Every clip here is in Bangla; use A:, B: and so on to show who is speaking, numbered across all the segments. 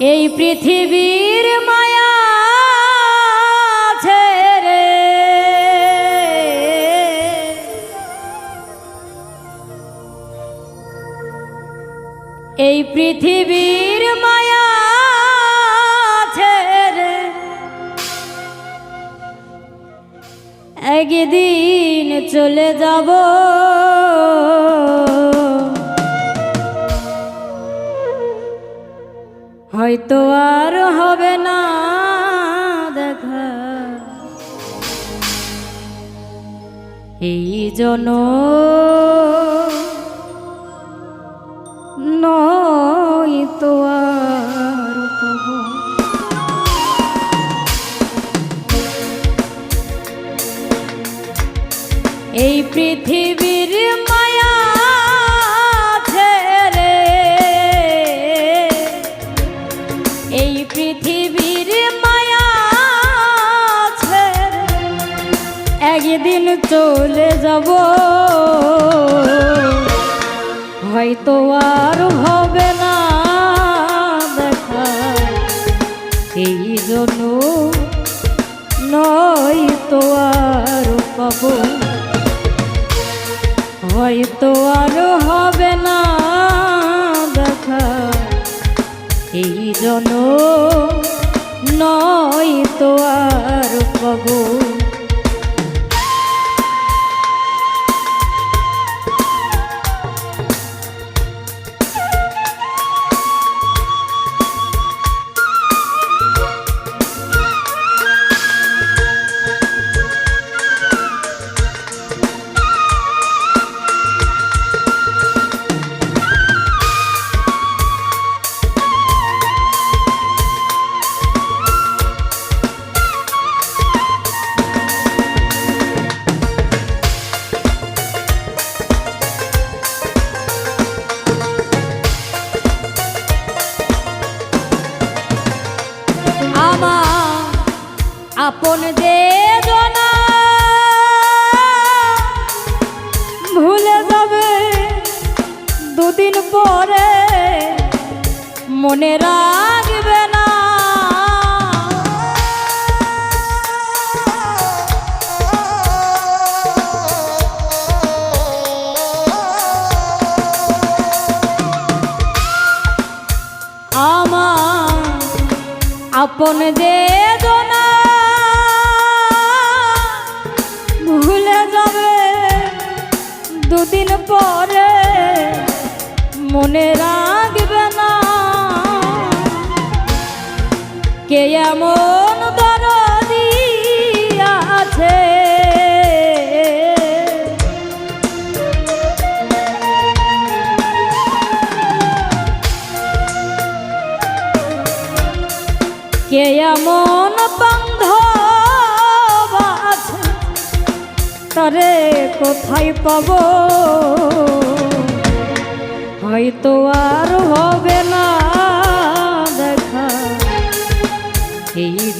A: এই পৃথিবীর মায়া ছেড়ে এই পৃথিবীর মায়া ছেড়ে একদিন চলে যাব। হয়তো আর হবে না দেখা। এই জন নয় আর এই পৃথিবীর পৃথিবীর মায়া একদিন চলে যাব। হয়তো আর হবে না দেখা। এই জন্য নয় তো আর পাবো। হয়তো আর হবে না এই জন্য আপন বেদনা ভুলে যাবে দুদিন পরে মনে রাখবে না। আমার আপন বেদনা এমন দরদি আছে? কে এমন বান্ধব আছে? তারে কোথায় পাব? হয়তো আর হবে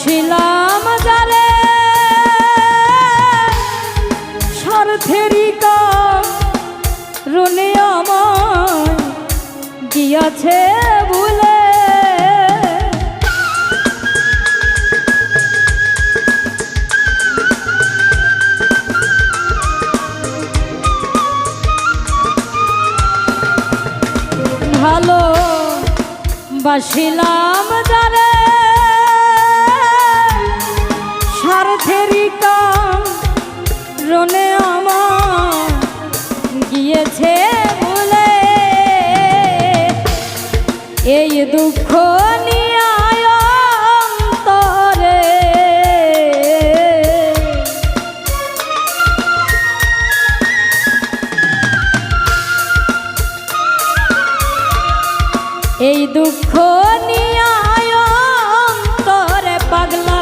A: বাসিলাম যারে। স্বার্থেরই রুনে আমার গিয়াছে ভুলে। ভালো বাসিলাম রনে আমার গিয়েছে বলে। এই দুঃখ এই দুঃখ নিয়ে অন্তরে পাগলা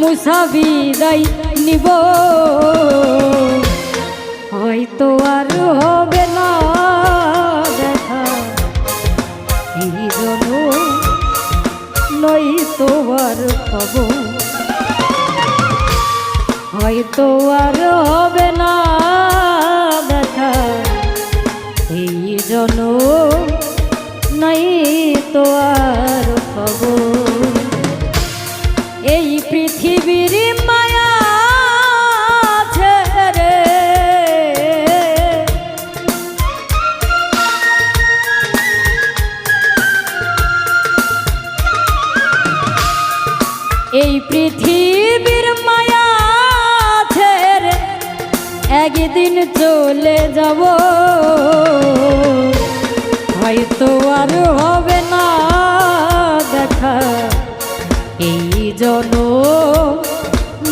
A: মুসাবিদাই নিব। আর হবে না। একদিন চলে যাব। হয়তো আর হবে না দেখা। এই জন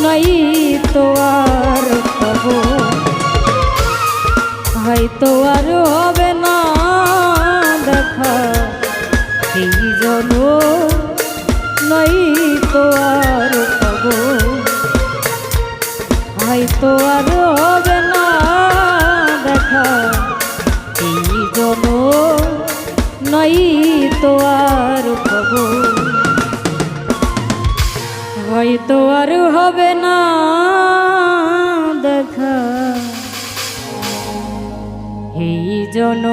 A: নাই তো আর হয়তো আর এই জন